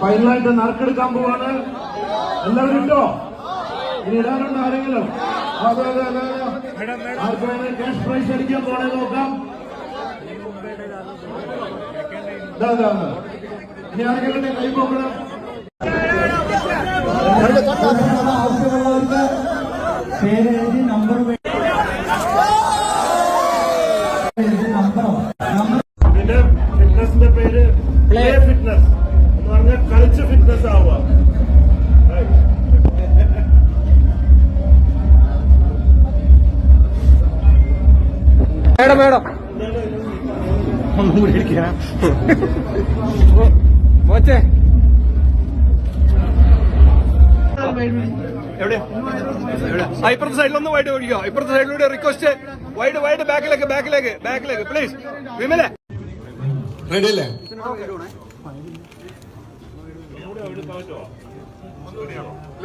ഫൈനലായിട്ട് നറുക്കെടുക്കാൻ പോവാണ്. എല്ലാവരും ഉണ്ടോ? ഇനി ഇടാനുണ്ടോ ആരെങ്കിലും? അതെ അതെ അതെ അതെ. ആർക്കാണ് ക്യാഷ് പ്രൈസ് അടിക്കാൻ പോണേ നോക്കാം. ഇനി ആരെങ്കിലും കൈ പോകണം ആവശ്യമുള്ളവർക്ക് പേര് മോച്ചേ ഇപ്പുറത്തെ സൈഡിലൊന്ന് വൈഡ് ഒഴിക്കോ ഇപ്പുറത്തെ സൈഡിലൂടെ റിക്വസ്റ്റ് വൈഡ് വൈഡ് ബാക്കിലേക്ക് ബാക്കിലേക്ക് ബാക്കിലേക്ക് പ്ലീസ് വിമലെ. റെഡി അല്ലേ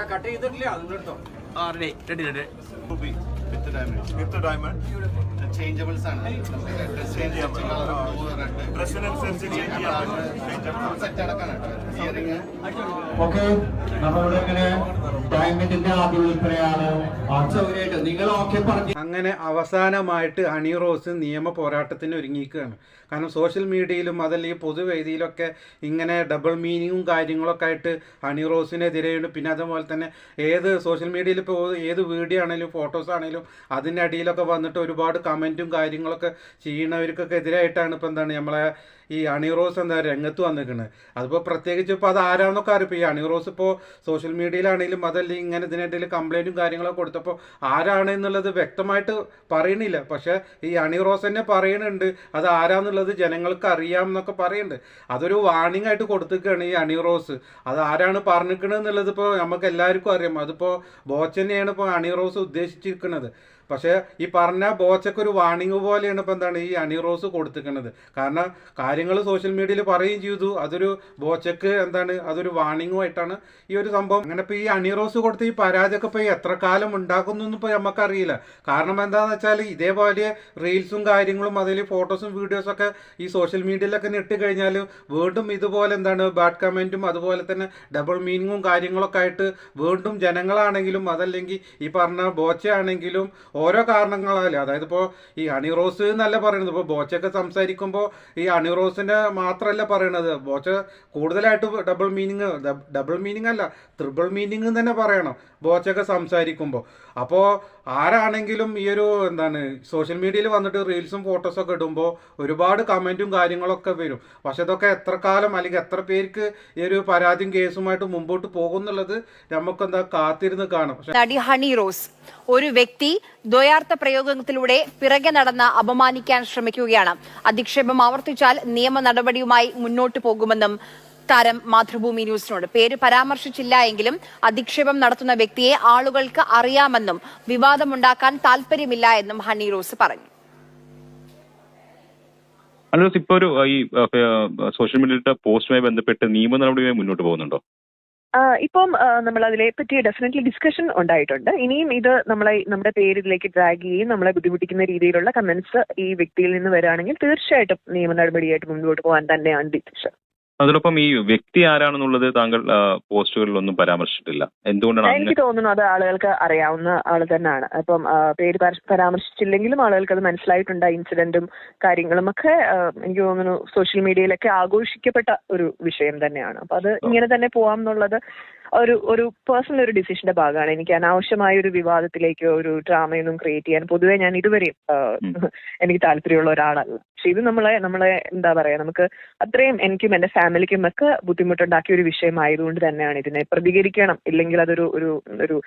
കട്ട് ചെയ്തിട്ടില്ല ആ ready ready ready with diamond. With diamond. Changeables ആണ്. ഡ്രസ്സിനനുസരിച്ച് ചേഞ്ച് ചെയ്യാൻ സെറ്റ് അടക്കാനാണ്. ഓക്കെ. നമ്മളിവിടെ ഇങ്ങനെ ഡയമണ്ടിന്റെ ആദ്യ വിൽപ്പനയാണ് നിങ്ങൾ ഓക്കെ പറഞ്ഞു. അങ്ങനെ അവസാനമായിട്ട് ഹണി റോസ് നിയമ പോരാട്ടത്തിന് ഒരുങ്ങിയിരിക്കുകയാണ്. കാരണം സോഷ്യൽ മീഡിയയിലും അതല്ലെങ്കിൽ പൊതുവേദിയിലൊക്കെ ഇങ്ങനെ ഡബിൾ മീനിങ്ങും കാര്യങ്ങളൊക്കെ ആയിട്ട് ഹണി റോസിനെതിരെയുണ്ട്. പിന്നെ അതുപോലെ തന്നെ ഏത് സോഷ്യൽ മീഡിയയിൽ ഇപ്പോൾ ഏത് വീഡിയോ ആണെങ്കിലും ഫോട്ടോസ് ആണെങ്കിലും അതിന്റെ അടിയിലൊക്കെ വന്നിട്ട് ഒരുപാട് കമന്റും കാര്യങ്ങളൊക്കെ ചെയ്യണവർക്കൊക്കെ എതിരായിട്ടാണ് ഇപ്പോൾ എന്താണ് നമ്മളെ ഈ അണി റോസ് എന്താ രംഗത്ത് വന്നിരിക്കുന്നത് അതിപ്പോൾ പ്രത്യേകിച്ച് ഇപ്പോൾ അത് ആരാണെന്നൊക്കെ അറിയിപ്പോൾ ഈ അണി റോസ് ഇപ്പോൾ സോഷ്യൽ മീഡിയയിലാണെങ്കിലും അതല്ലെങ്കിൽ ഇങ്ങനെ ഇതിനായിട്ട് കംപ്ലൈന്റും കാര്യങ്ങളൊക്കെ കൊടുത്തപ്പോൾ ആരാണ് എന്നുള്ളത് വ്യക്തമായിട്ട് പറയണില്ല പക്ഷേ ഈ അണി റോസ് തന്നെ പറയുന്നുണ്ട് അത് ആരാന്നുള്ളത് ജനങ്ങൾക്ക് അറിയാം എന്നൊക്കെ പറയുന്നുണ്ട് അതൊരു വാണിംഗ് ആയിട്ട് കൊടുത്തിരിക്കുകയാണ് ഈ അണി റോസ്. അത് ആരാണ് പറഞ്ഞിരിക്കണത് എന്നുള്ളത് ഇപ്പോൾ നമുക്ക് എല്ലാവർക്കും അറിയാം. അതിപ്പോൾ ബോച്ചനെയാണ് ഇപ്പോൾ അണി റോസ് ഉദ്ദേശിച്ചിരിക്കുന്നത് പക്ഷേ ഈ പറഞ്ഞ ബോച്ചക്ക് ഒരു വാണിംഗ് പോലെയാണ് ഇപ്പോൾ എന്താണ് ഈ അണിറോസ് കൊടുത്തിരിക്കുന്നത്. കാരണം കാര്യങ്ങൾ സോഷ്യൽ മീഡിയയിൽ പറയുകയും ചെയ്തു. അതൊരു ബോച്ചക്ക് എന്താണ് അതൊരു വാണിങ്ങുമായിട്ടാണ് ഈ ഒരു സംഭവം. അങ്ങനെ ഇപ്പോൾ ഈ അണിറോസ് കൊടുത്ത ഈ പരാജയമൊക്കെ ഇപ്പോൾ എത്ര കാലം ഉണ്ടാക്കുന്നൊന്നും ഇപ്പോൾ നമുക്കറിയില്ല. കാരണം എന്താണെന്ന് വെച്ചാൽ ഇതേപോലെ റീൽസും കാര്യങ്ങളും അതിൽ ഫോട്ടോസും വീഡിയോസും വീഡിയോസൊക്കെ ഈ സോഷ്യൽ മീഡിയയിലൊക്കെ ഇട്ട് കഴിഞ്ഞാൽ വീണ്ടും ഇതുപോലെ എന്താണ് ബാഡ് കമന്റും അതുപോലെ തന്നെ ഡബിൾ മീനിങ്ങും കാര്യങ്ങളൊക്കെ ആയിട്ട് വീണ്ടും ജനങ്ങളാണെങ്കിലും അതല്ലെങ്കിൽ ഈ പറഞ്ഞ ബോച്ചയാണെങ്കിലും ഓരോ കാരണങ്ങളല്ലേ അതായത് ഇപ്പോൾ ഈ ഹണി റോസ് എന്നല്ല പറയുന്നത് ഇപ്പോൾ ബോച്ചയൊക്കെ സംസാരിക്കുമ്പോൾ ഈ ഹണി റോസിന്റെ മാത്രമല്ല പറയണത്. ബോച്ച കൂടുതലായിട്ട് ഡബിൾ മീനിങ് ഡബിൾ മീനിങ് അല്ല ട്രിപ്പിൾ മീനിങ് തന്നെ പറയണം. ബോച്ചയൊക്കെ സംസാരിക്കുമ്പോൾ അപ്പോൾ ആരാണെങ്കിലും ഈ ഒരു എന്താണ് സോഷ്യൽ മീഡിയയിൽ വന്നിട്ട് റീൽസും ഫോട്ടോസും ഫോട്ടോസൊക്കെ ഇടുമ്പോൾ ഒരുപാട് കമന്റും കാര്യങ്ങളൊക്കെ വരും. പക്ഷെ ഇതൊക്കെ എത്ര കാലം അല്ലെങ്കിൽ എത്ര പേർക്ക് ഈ ഒരു പരാതിയും കേസുമായിട്ട് മുമ്പോട്ട് പോകുന്നുള്ളത് നമുക്കെന്താ കാത്തിരുന്ന് കാണാം. നടി ഹണി റോസ് ഒരു വ്യക്തി ദ്വയാർത്ഥ പ്രയോഗത്തിലൂടെ പിറകെ നടന്ന് അപമാനിക്കാൻ ശ്രമിക്കുകയാണ്. അധിക്ഷേപം ആവർത്തിച്ചാൽ നിയമ നടപടിയുമായി മുന്നോട്ട് പോകുമെന്നും താരം മാതൃഭൂമി ന്യൂസിനോട്. പേര് പരാമർശിച്ചില്ല എങ്കിലും അധിക്ഷേപം നടത്തുന്ന വ്യക്തിയെ ആളുകൾക്ക് അറിയാമെന്നും വിവാദമുണ്ടാക്കാൻ താല്പര്യമില്ല എന്നും ഹണി റോസ് പറഞ്ഞു. ഇപ്പൊ ഒരു ഈ സോഷ്യൽ മീഡിയയുടെ പോസ്റ്റുമായി ബന്ധപ്പെട്ട് നിയമ നടപടിയുമായി മുന്നോട്ട് പോകുന്നുണ്ടോ? ഇപ്പം നമ്മൾ അതിനെ പറ്റി ഡെഫിനറ്റ്ലി ഡിസ്കഷൻ ഉണ്ടായിട്ടുണ്ട്. ഇനിയും ഇത് നമ്മളെ നമ്മുടെ പേര് ഇതിലേക്ക് ഡ്രാഗ് ചെയ്യുകയും നമ്മളെ ബുദ്ധിമുട്ടിക്കുന്ന രീതിയിലുള്ള കമന്റ്സ് ഈ വ്യക്തിയിൽ നിന്ന് വരാണെങ്കിൽ തീർച്ചയായിട്ടും നിയമ നടപടിയായിട്ട് മുന്നോട്ട് പോകാൻ തന്നെയാണ് ഡിസിഷൻ അതിനൊപ്പം ഈ വ്യക്തി ആരാണെന്നുള്ളത് താങ്കൾ പോസ്റ്റുകളിലൊന്നും പരാമർശിച്ചിട്ടില്ല. എന്തുകൊണ്ടാണ് എനിക്ക് തോന്നുന്നു അത് ആളുകൾക്ക് അറിയാവുന്ന ആൾ തന്നെയാണ്. അപ്പം പേര് പര- പരാമർശിച്ചില്ലെങ്കിലും ആളുകൾക്ക് അത് മനസ്സിലായിട്ടുണ്ട് ഇൻസിഡന്റും കാര്യങ്ങളും ഒക്കെ എനിക്ക് തോന്നുന്നു സോഷ്യൽ മീഡിയയിലൊക്കെ ആഘോഷിക്കപ്പെട്ട ഒരു വിഷയം തന്നെയാണ്. അപ്പൊ അത് ഇങ്ങനെ തന്നെ പോവാം എന്നുള്ളത് ഒരു ഒരു പേഴ്സണൽ ഒരു ഡിസിഷന്റെ ഭാഗമാണ്. എനിക്ക് അനാവശ്യമായ ഒരു വിവാദത്തിലേക്ക് ഒരു ഡ്രാമയൊന്നും ക്രിയേറ്റ് ചെയ്യാൻ പൊതുവെ ഞാൻ ഇതുവരെയും എനിക്ക് താല്പര്യമുള്ള ഒരാളല്ല. പക്ഷെ ഇത് നമ്മളെ നമ്മളെ എന്താ പറയാ നമുക്ക് അത്രയും എനിക്കും എന്റെ ഫാമിലിക്കും ഒക്കെ ബുദ്ധിമുട്ടുണ്ടാക്കിയ ഒരു വിഷയമായതുകൊണ്ട് തന്നെയാണ് ഇതിനെ പ്രതികരിക്കണം. ഇല്ലെങ്കിൽ അതൊരു ഒരു ഒരു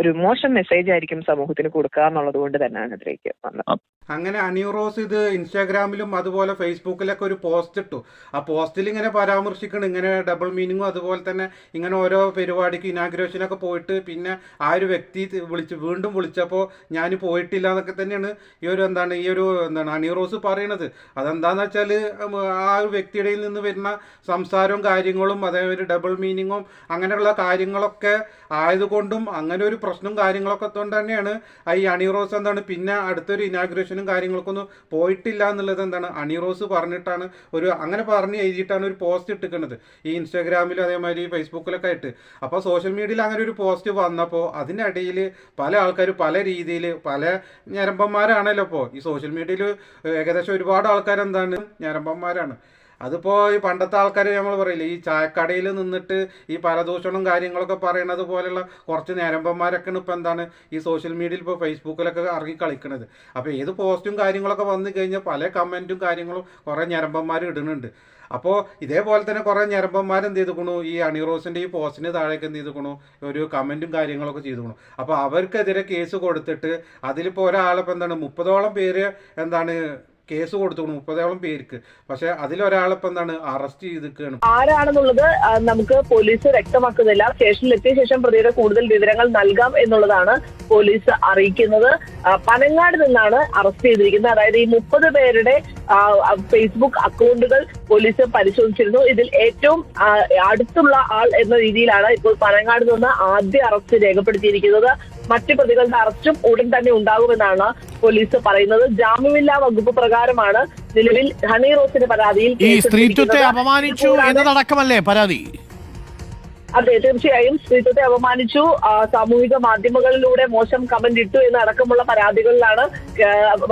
ഒരു മോശം മെസ്സേജ് ആയിരിക്കും സമൂഹത്തിന് കൊടുക്കുക എന്നുള്ളത് കൊണ്ട് തന്നെയാണ് ഇതിലേക്ക് വന്നത്. അങ്ങനെ അനിയുറോസ് ഇത് ഇൻസ്റ്റാഗ്രാമിലും അതുപോലെ ഫേസ്ബുക്കിലൊക്കെ ഒരു പോസ്റ്റ് ഇട്ടു. ആ പോസ്റ്റിൽ ഇങ്ങനെ പരാമർശിക്കണം ഇങ്ങനെ ഡബിൾ മീനിങ്ങും അതുപോലെ തന്നെ ഇങ്ങനെ ഓരോ പരിപാടിക്ക് ഇനാഗ്രേഷനൊക്കെ പോയിട്ട് പിന്നെ ആ ഒരു വ്യക്തി വിളിച്ച് വീണ്ടും വിളിച്ചപ്പോൾ ഞാൻ പോയിട്ടില്ല എന്നൊക്കെ തന്നെയാണ് ഈ ഒരു എന്താണ് ഈ ഒരു എന്താണ് അണിറോസ് പറയണത്. അതെന്താന്ന് വെച്ചാൽ ആ ഒരു വ്യക്തിയുടെ നിന്ന് വരുന്ന സംസാരവും കാര്യങ്ങളും അതേപോലെ ഡബിൾ മീനിങ്ങും അങ്ങനെയുള്ള കാര്യങ്ങളൊക്കെ ആയതുകൊണ്ടും അങ്ങനെ ഒരു പ്രശ്നവും കാര്യങ്ങളൊക്കെ കൊണ്ട് തന്നെയാണ് ഈ അണി റോസ് എന്താണ് പിന്നെ അടുത്തൊരു ഇനാഗ്രേഷനും കാര്യങ്ങൾക്കൊന്നും പോയിട്ടില്ല എന്നുള്ളത് എന്താണ് അണിറോസ് പറഞ്ഞിട്ടാണ് ഒരു അങ്ങനെ പറഞ്ഞ് എഴുതിയിട്ടാണ് ഒരു പോസ്റ്റ് ഇട്ടിക്കുന്നത് ഈ ഇൻസ്റ്റാഗ്രാമിലും അതേമാതിരി ഫേസ്ബുക്കിലൊക്കെ ആയിട്ട്. അപ്പോൾ സോഷ്യൽ മീഡിയയിൽ അങ്ങനെ ഒരു പോസ്റ്റ് വന്നപ്പോൾ അതിനിടയിൽ പല ആൾക്കാർ പല രീതിയിൽ പല ഞരമ്പന്മാരാണല്ലോ ഇപ്പോൾ ഈ സോഷ്യൽ മീഡിയയിൽ ഏകദേശം ഒരുപാട് ആൾക്കാർ എന്താണ് ഞരമ്പന്മാരാണ്. അതിപ്പോൾ ഈ പണ്ടത്തെ ആൾക്കാർ നമ്മൾ പറയില്ലേ ഈ ചായക്കടയിൽ നിന്നിട്ട് ഈ പരദൂഷണവും കാര്യങ്ങളൊക്കെ പറയണത് പോലെയുള്ള കുറച്ച് നേരമ്പന്മാരൊക്കെയാണ് ഇപ്പോൾ എന്താണ് ഈ സോഷ്യൽ മീഡിയയിൽ ഇപ്പോൾ ഫേസ്ബുക്കിലൊക്കെ ഇറങ്ങി കളിക്കണത്. അപ്പോൾ ഏത് പോസ്റ്റും കാര്യങ്ങളൊക്കെ വന്നു കഴിഞ്ഞാൽ പല കമന്റും കാര്യങ്ങളും കുറേ ഞരമ്പന്മാർ ഇടുന്നുണ്ട്. അപ്പോൾ ഇതേപോലെ തന്നെ കുറേ ഞരമ്പന്മാർ എന്ത് ചെയ്തുക്കണു? ഈ അണിറോസിന്റെ ഈ പോസ്റ്റിന് താഴേക്ക് എന്ത് ചെയ്തുക്കണു? ഒരു കമന്റും കാര്യങ്ങളൊക്കെ ചെയ്തുക്കണു. അപ്പോൾ അവർക്കെതിരെ കേസ് കൊടുത്തിട്ട് അതിലിപ്പോൾ ഒരാളിപ്പോൾ എന്താണ് മുപ്പതോളം പേര് എന്താണ് കേസ് കൊടുത്തു മുപ്പതോളം പേർക്ക്. പക്ഷെ അതിലൊരാളിപ്പോ എന്താണ്? അറസ്റ്റ് ചെയ്തിരിക്കുകയാണ്. ആരാണെന്നുള്ളത് നമുക്ക് പോലീസ് വ്യക്തമാക്കുന്നില്ല. സ്റ്റേഷനിൽ എത്തിയ ശേഷം പ്രതിയുടെ കൂടുതൽ വിവരങ്ങൾ നൽകാം എന്നുള്ളതാണ് പോലീസ് അറിയിക്കുന്നത്. പനങ്ങാട് നിന്നാണ് അറസ്റ്റ് ചെയ്തിരിക്കുന്നത്. അതായത് ഈ മുപ്പത് പേരുടെ ഫേസ്ബുക്ക് അക്കൗണ്ടുകൾ പോലീസ് പരിശോധിച്ചിരുന്നു. ഇതിൽ ഏറ്റവും അടുത്തുള്ള ആൾ എന്ന രീതിയിലാണ് ഇപ്പോൾ പനങ്ങാട് നിന്ന് ആദ്യ അറസ്റ്റ് രേഖപ്പെടുത്തിയിരിക്കുന്നത്. മറ്റ് പ്രതികളുടെ അറസ്റ്റും ഉടൻ തന്നെ ഉണ്ടാകുമെന്നാണ് പോലീസ് പറയുന്നത്. ജാമ്യമില്ലാ വകുപ്പ് പ്രകാരമാണ് നിലവിൽ ഹണി റോസിന്റെ പരാതിയിൽ ഈ സ്ത്രീത്വത്തെ അപമാനിച്ചു എന്നതടക്കമല്ലേ പരാതി? അതെ തീർച്ചയായും സ്ത്രീത്വത്തെ അപമാനിച്ചു. സാമൂഹിക മാധ്യമങ്ങളിലൂടെ മോശം കമന്റ് ഇട്ടു എന്നടക്കമുള്ള പരാതികളിലാണ്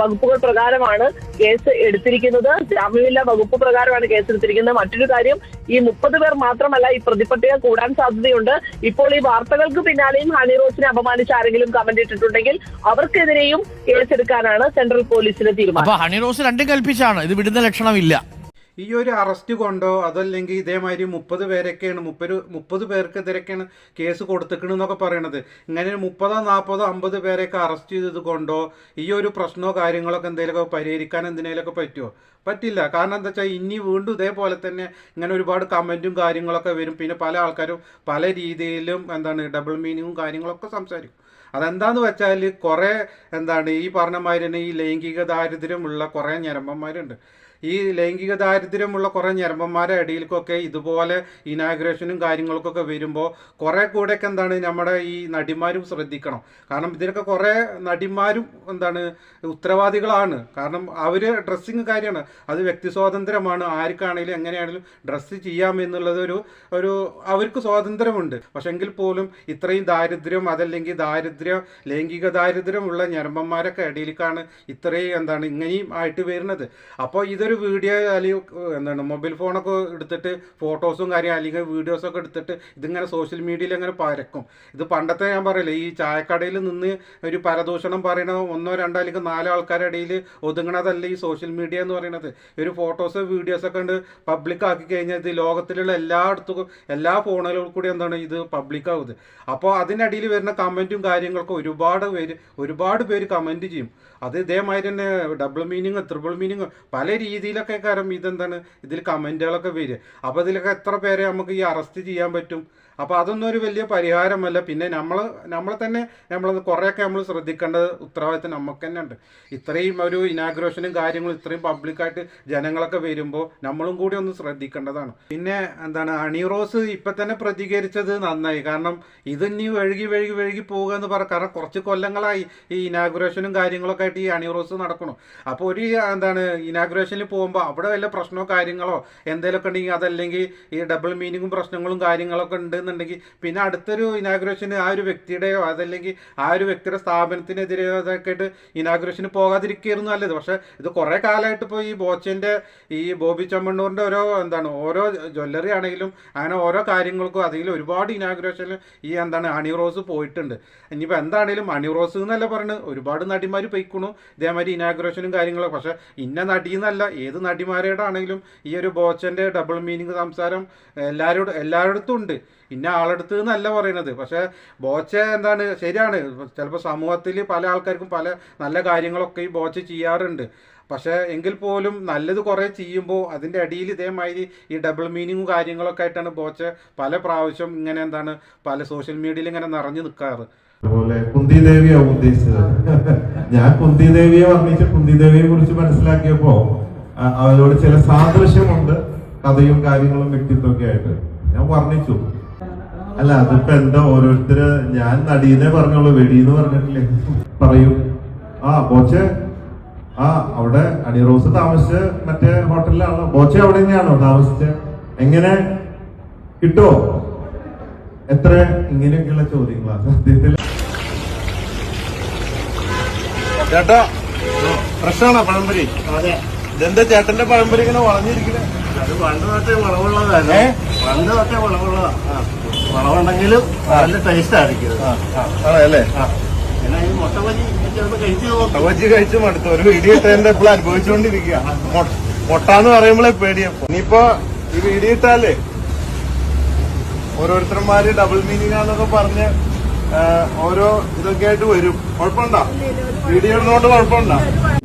വകുപ്പുകൾ പ്രകാരമാണ് കേസ് എടുത്തിരിക്കുന്നത്. ജാമ്യമില്ല വകുപ്പ് പ്രകാരമാണ് കേസ് എടുത്തിരിക്കുന്നത്. മറ്റൊരു കാര്യം ഈ മുപ്പത് പേർ മാത്രമല്ല ഈ പ്രതിപട്ടിക കൂടാൻ സാധ്യതയുണ്ട്. ഇപ്പോൾ ഈ വാർത്തകൾക്ക് പിന്നാലെയും ഹണി റോസിനെ അപമാനിച്ച് ആരെങ്കിലും കമന്റ് ഇട്ടിട്ടുണ്ടെങ്കിൽ അവർക്കെതിരെയും കേസെടുക്കാനാണ് സെൻട്രൽ പോലീസിന്റെ തീരുമാനം. ഹണി റോസ് രണ്ടും കൽപ്പിച്ചാണ്. ഇത് വിടുന്ന ലക്ഷണമില്ല. ഈ ഒരു അറസ്റ്റ് കൊണ്ടോ അതല്ലെങ്കിൽ ഇതേമാതിരി മുപ്പത് പേരൊക്കെയാണ് മുപ്പത് മുപ്പത് പേർക്കെതിരൊക്കെയാണ് കേസ് കൊടുത്തിക്കണെന്നൊക്കെ പറയണത്. ഇങ്ങനെ മുപ്പതോ നാൽപ്പതോ അമ്പത് പേരെയൊക്കെ അറസ്റ്റ് ചെയ്തത് കൊണ്ടോ ഈ ഒരു പ്രശ്നമോ കാര്യങ്ങളൊക്കെ എന്തെങ്കിലുമൊക്കെ പരിഹരിക്കാൻ എന്തിനേലൊക്കെ പറ്റുമോ പറ്റില്ല. കാരണം എന്താ വെച്ചാൽ ഇനി വീണ്ടും ഇതേപോലെ തന്നെ ഇങ്ങനെ ഒരുപാട് കമന്റും കാര്യങ്ങളൊക്കെ വരും. പിന്നെ പല ആൾക്കാരും പല രീതിയിലും എന്താണ് ഡബിൾ മീനിങ്ങും കാര്യങ്ങളൊക്കെ സംസാരിക്കും. അതെന്താന്ന് വെച്ചാൽ കുറേ എന്താണ് ഈ പറഞ്ഞ തന്നെ ഈ ലൈംഗിക ദാരിദ്ര്യമുള്ള കുറേ ഞരമ്പന്മാരുണ്ട്. ഈ ലൈംഗിക ദാരിദ്ര്യമുള്ള കുറേ ഞരമ്പന്മാരെ ഇടയിലേക്കൊക്കെ ഇതുപോലെ ഇനാഗ്രേഷനും കാര്യങ്ങൾക്കൊക്കെ വരുമ്പോൾ കുറേ കൂടെയൊക്കെ എന്താണ് നമ്മുടെ ഈ നടിമാരും ശ്രദ്ധിക്കണം. കാരണം ഇതിനൊക്കെ കുറേ നടിമാരും എന്താണ് ഉത്തരവാദികളാണ്. കാരണം അവർ ഡ്രസ്സിങ് കാര്യമാണ്. അത് വ്യക്തി സ്വാതന്ത്ര്യമാണ്. ആർക്കാണെങ്കിലും എങ്ങനെയാണെങ്കിലും ഡ്രസ്സ് ചെയ്യാം എന്നുള്ളത് ഒരു ഒരു അവർക്ക് സ്വാതന്ത്ര്യമുണ്ട്. പക്ഷെ എങ്കിൽ പോലും ഇത്രയും ദാരിദ്ര്യം അതല്ലെങ്കിൽ ദാരിദ്ര്യം ലൈംഗിക ദാരിദ്ര്യമുള്ള ഞരമ്പന്മാരൊക്കെ ഇടയിലേക്കാണ് ഇത്രയും എന്താണ് ഇങ്ങനെയും ആയിട്ട് വരുന്നത്. അപ്പോൾ ഇതൊരു വീഡിയോ അല്ലെങ്കിൽ എന്താണ് മൊബൈൽ ഫോണൊക്കെ എടുത്തിട്ട് ഫോട്ടോസും കാര്യം അല്ലെങ്കിൽ വീഡിയോസൊക്കെ എടുത്തിട്ട് ഇതിങ്ങനെ സോഷ്യൽ മീഡിയയിൽ അങ്ങനെ പരക്കും. ഇത് പണ്ടത്തെ ഞാൻ പറയില്ല ഈ ചായക്കടയിൽ നിന്ന് ഒരു പരദൂഷണം പറയണ ഒന്നോ രണ്ടോ അല്ലെങ്കിൽ നാലോ ആൾക്കാരുടെ ഇടയിൽ ഒതുങ്ങണതല്ല ഈ സോഷ്യൽ മീഡിയ എന്ന് പറയുന്നത് ഒരു ഫോട്ടോസ് വീഡിയോസൊക്കെ ഉണ്ട് പബ്ലിക് ആക്കി കഴിഞ്ഞാൽ ഇത് ലോകത്തിലുള്ള എല്ലായിടത്തും എല്ലാ ഫോണുകളിൽ കൂടി എന്താണ് ഇത് പബ്ലിക് ആവുന്നത് അപ്പോൾ അതിനിടയിൽ വരുന്ന കമന്റും കാര്യങ്ങളൊക്കെ ഒരുപാട് പേര് ഒരുപാട് പേര് കമന്റ് ചെയ്യും. അത് ഇതേമാതിരി തന്നെ ഡബിൾ മീനിങ് ട്രിപ്പിൾ മീനിങ് പല രീതിയിലൊക്കെ കാരണം ഇതെന്താണ്? ഇതിൽ കമന്റുകളൊക്കെ വരിക. അപ്പോൾ ഇതിലൊക്കെ എത്ര പേരെ നമുക്ക് ഈ അറസ്റ്റ് ചെയ്യാൻ പറ്റും? അപ്പോൾ അതൊന്നും ഒരു വലിയ പരിഹാരമല്ല. പിന്നെ നമ്മൾ നമ്മൾ തന്നെ നമ്മൾ കുറേയൊക്കെ നമ്മൾ ശ്രദ്ധിക്കേണ്ട ഉത്തരവാദിത്തം നമുക്ക് തന്നെ ഉണ്ട്. ഇത്രയും ഒരു ഇനാഗ്രേഷനും കാര്യങ്ങളും ഇത്രയും പബ്ലിക്കായിട്ട് ജനങ്ങളൊക്കെ വരുമ്പോൾ നമ്മളും കൂടി ഒന്ന് ശ്രദ്ധിക്കേണ്ടതാണ്. പിന്നെ എന്താണ് അണിറോസ് ഇപ്പം തന്നെ പ്രതികരിച്ചത് നന്നായി. കാരണം ഇതിനി വഴുകി വഴുകി വഴുകി പോകുക എന്ന് പറ കാരണം കുറച്ച് കൊല്ലങ്ങളായി ഈ ഇനാഗ്രേഷനും കാര്യങ്ങളൊക്കെ ആയിട്ട് ഈ അണിറോസ് നടക്കണം. അപ്പോൾ ഒരു എന്താണ് ഇനാഗ്രേഷനിൽ പോകുമ്പോൾ അവിടെ വല്ല പ്രശ്നമോ കാര്യങ്ങളോ എന്തെങ്കിലുമൊക്കെ ഉണ്ടെങ്കിൽ അതല്ലെങ്കിൽ ഈ ഡബിൾ മീനിങ്ങും പ്രശ്നങ്ങളും കാര്യങ്ങളൊക്കെ ഉണ്ടെന്നുണ്ടെങ്കിൽ പിന്നെ അടുത്തൊരു ഇനാഗ്രേഷന് ആ ഒരു വ്യക്തിയുടെയോ അതല്ലെങ്കിൽ ആ ഒരു വ്യക്തിയുടെ സ്ഥാപനത്തിനെതിരെയോ അതൊക്കെ ആയിട്ട് ഇനാഗ്രേഷന് പോകാതിരിക്കുകയായിരുന്നു നല്ലത്. പക്ഷേ ഇത് കുറേ കാലമായിട്ട് ഇപ്പോൾ ഈ ബോച്ചന്റെ ഈ ബോബി ചമ്മണ്ണൂറിന്റെ ഓരോ എന്താണ് ഓരോ ജ്വല്ലറി ആണെങ്കിലും അങ്ങനെ ഓരോ കാര്യങ്ങൾക്കും അതിൽ ഒരുപാട് ഇനാഗ്രേഷനിൽ ഈ എന്താണ് ഹണി റോസ് പോയിട്ടുണ്ട്. ഇനിയിപ്പോൾ എന്താണെങ്കിലും ഹണി റോസ് എന്നല്ല പറഞ്ഞ് ഒരുപാട് നടിമാർ പൊയ്ക്കണു ഇതേമാതിരി ഇനാഗ്രേഷനും കാര്യങ്ങളും. പക്ഷേ ഇന്ന നടി എന്നല്ല ഏത് നടിമാരുടെ ആണെങ്കിലും ഈ ഒരു ബോച്ചന്റെ ഡബിൾ മീനിങ് സംസാരം എല്ലാവരോടും എല്ലായിടത്തും ഉണ്ട്. ഇന്ന ആളെടുത്ത് എന്നല്ല പറയണത്. പക്ഷേ ബോച്ച എന്താണ് ശരിയാണ്. ചിലപ്പോൾ സമൂഹത്തിൽ പല ആൾക്കാർക്കും പല നല്ല കാര്യങ്ങളൊക്കെ ഈ ബോച്ച ചെയ്യാറുണ്ട്. പക്ഷേ എങ്കിൽ പോലും നല്ലത് കുറേ ചെയ്യുമ്പോൾ അതിന്റെ അടിയിൽ ഇതേമാതിരി ഈ ഡബിൾ മീനിങ്ങും കാര്യങ്ങളൊക്കെ ആയിട്ടാണ് ബോച്ച പല പ്രാവശ്യം ഇങ്ങനെ എന്താണ് പല സോഷ്യൽ മീഡിയയിൽ ഇങ്ങനെ നിറഞ്ഞു നിൽക്കാറ് അതുപോലെ കുന്തി ദേവിയാവും ഉദ്ദേശിച്ചത്. ഞാൻ കുന്തിദേവിയെ വർണിച്ച് കുന്തി ദേവിയെ കുറിച്ച് മനസ്സിലാക്കിയപ്പോ അവരോട് ചില സാദൃശ്യമുണ്ട് കഥയും കാര്യങ്ങളും വ്യക്തിത്വമൊക്കെ ആയിട്ട്. ഞാൻ വർണിച്ചു. അല്ല അതിപ്പോ എന്താ ഓരോരുത്തര് ഞാൻ നടീനെ പറഞ്ഞോളൂ വെടിന്ന് പറഞ്ഞിട്ടില്ലേ? പറയൂ. ആ ബോച്ചെ. ആ അവിടെ അണി റോസ് താമസിച്ച് മറ്റേ ഹോട്ടലിലാണോ? ബോച്ചെ അവിടെ തന്നെയാണോ താമസിച്ച്? എങ്ങനെ? കിട്ടോ? എത്ര? ഇങ്ങനെയൊക്കെയുള്ള ചോദ്യങ്ങളാ സത്യത്തിൽ ചേട്ടാ പ്രശ്നമാണോ പഴംപൊരി? അതെ. ഇതെന്താ ചേട്ടന്റെ പഴംപൊരി ഇങ്ങനെ വളഞ്ഞിരിക്കുന്നത് അത് പണ്ട് തൊട്ടേ വളവുള്ളതാണ് പണ്ട് തൊട്ടേ വളവുള്ളതാ. വളവുണ്ടെങ്കിലും നല്ല ടേസ്റ്റ് ആയിരിക്കും അല്ലേ പിന്നെ ഈ മുട്ട ബജി കഴിച്ചു മുട്ട ബജി കഴിച്ച് മടുത്തു. ഒരു വീഡിയോ ഇട്ടതിന്റെ ഇപ്പോൾ അനുഭവിച്ചുകൊണ്ടിരിക്കുക മുട്ടാന്ന് പറയുമ്പോഴേ പേടിയാ. ഇനിയിപ്പോ ഈ വീഡിയോ ഇട്ടാലേ ഓരോരുത്തർമാര് ഡബിൾ മീനിങ് ആണെന്നൊക്കെ പറഞ്ഞ് ഓരോ ഇതൊക്കെ ആയിട്ട് വരും. കുഴപ്പമുണ്ടോ? വീഡിയോ ഇടുന്നോണ്ട് കുഴപ്പമുണ്ടോ?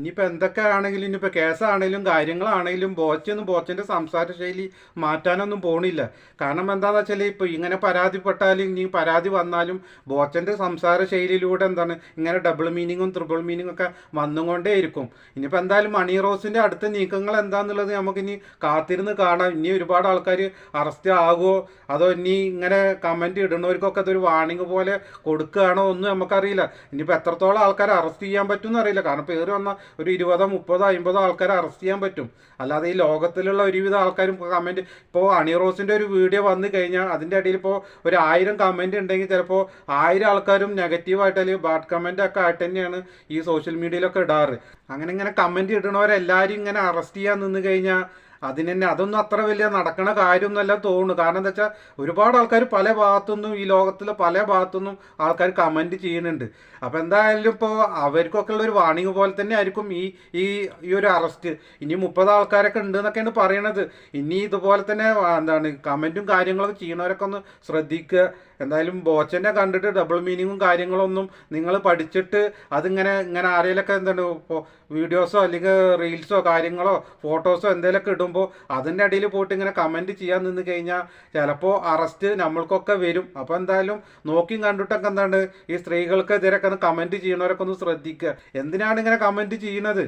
ഇനിയിപ്പോൾ എന്തൊക്കെ ആണെങ്കിലും ഇനിയിപ്പോൾ കേസാണെങ്കിലും കാര്യങ്ങളാണെങ്കിലും ബോച്ചൊന്നും ബോച്ചന്റെ സംസാര ശൈലി മാറ്റാനൊന്നും പോണില്ല. കാരണം എന്താണെന്ന് വെച്ചാൽ ഇപ്പോൾ ഇങ്ങനെ പരാതിപ്പെട്ടാലും ഇനി പരാതി വന്നാലും ബോച്ചന്റെ സംസാര ശൈലിയിലൂടെ എന്താണ് ഇങ്ങനെ ഡബിൾ മീനിങ്ങും ട്രിപ്പിൾ മീനിങ്ങും ഒക്കെ വന്നുകൊണ്ടേ ഇരിക്കും ഇനിയിപ്പോൾ എന്തായാലും മണി റോസിന്റെ അടുത്ത നീക്കങ്ങൾ എന്താണെന്നുള്ളത് നമുക്കിനി കാത്തിരുന്ന് കാണാം. ഇനി ഒരുപാട് ആൾക്കാർ അറസ്റ്റ് ആകുമോ അതോ ഇനി ഇങ്ങനെ കമന്റ് ഇടുന്നവർക്കൊക്കെ അതൊരു വാണിംഗ് പോലെ കൊടുക്കുകയാണോ ഒന്നും നമുക്കറിയില്ല. ഇനിയിപ്പോൾ എത്രത്തോളം ആൾക്കാരെ അറസ്റ്റ് ചെയ്യാൻ പറ്റുമെന്ന് അറിയില്ല. കാരണം പേര് വന്ന ഒരു ഇരുപതോ മുപ്പതോ അമ്പതോ ആൾക്കാരെ അറസ്റ്റ് ചെയ്യാൻ പറ്റും. അല്ലാതെ ഈ ലോകത്തിലുള്ള ഒരുവിധ ആൾക്കാരും കമന്റ് ഇപ്പോൾ അണി റോസിന്റെ ഒരു വീഡിയോ വന്നു കഴിഞ്ഞാൽ അതിന്റെ ഇടയിൽ ഇപ്പോൾ ഒരു ആയിരം കമന്റ് ഉണ്ടെങ്കിൽ ചിലപ്പോൾ ആയിരം ആൾക്കാരും നെഗറ്റീവായിട്ട് അല്ലെങ്കിൽ ബാഡ് കമന്റ് ഒക്കെ ആയിട്ട് തന്നെയാണ് ഈ സോഷ്യൽ മീഡിയയിലൊക്കെ ഇടാറ്. അങ്ങനെ ഇങ്ങനെ കമന്റ് ഇടണവരെല്ലാവരും ഇങ്ങനെ അറസ്റ്റ് ചെയ്യാൻ നിന്ന് കഴിഞ്ഞാൽ അതിന് തന്നെ അതൊന്നും അത്ര വലിയ നടക്കണ കാര്യമൊന്നുമല്ല തോന്നുന്നു. കാരണം എന്താ വെച്ചാൽ ഒരുപാട് ആൾക്കാർ പല ഭാഗത്തുനിന്നും ഈ ലോകത്തിലെ പല ഭാഗത്തുനിന്നും ആൾക്കാർ കമന്റ് ചെയ്യുന്നുണ്ട്. അപ്പോൾ എന്തായാലും ഇപ്പോൾ അവർക്കൊക്കെ ഉള്ള ഒരു വാണിംഗ് പോലെ തന്നെ ആയിരിക്കും ഈ ഈ ഈ ഒരു അറസ്റ്റ് ഇനി മുപ്പത് ആൾക്കാരൊക്കെ ഉണ്ട് എന്നൊക്കെയാണ് പറയണത്. ഇനി ഇതുപോലെ തന്നെ എന്താണ് കമന്റും കാര്യങ്ങളൊക്കെ ചെയ്യണവരൊക്കെ ഒന്ന് ശ്രദ്ധിക്കുക. എന്തായാലും ബോച്ചനെ കണ്ടിട്ട് ഡബിൾ മീനിങ്ങും കാര്യങ്ങളൊന്നും നിങ്ങൾ പഠിച്ചിട്ട് അതിങ്ങനെ ഇങ്ങനെ ആരെങ്കിലൊക്കെ എന്താണ് ഇപ്പോൾ വീഡിയോസോ അല്ലെങ്കിൽ റീൽസോ കാര്യങ്ങളോ ഫോട്ടോസോ എന്തെങ്കിലുമൊക്കെ ഇടുമ്പോൾ അതിന്റെ അടിയിൽ പോയിട്ട് ഇങ്ങനെ കമന്റ് ചെയ്യാൻ നിന്ന് കഴിഞ്ഞാൽ ചിലപ്പോൾ അറസ്റ്റ് നമ്മൾക്കൊക്കെ വരും. അപ്പോൾ എന്തായാലും നോക്കിയും കണ്ടിട്ടൊക്കെ എന്താണ് ഈ സ്ത്രീകൾക്കെതിരെ ഒക്കെ ഒന്ന് കമന്റ് ചെയ്യണവരൊക്കെ ഒന്ന് ശ്രദ്ധിക്കുക. എന്തിനാണ് ഇങ്ങനെ കമന്റ് ചെയ്യണത്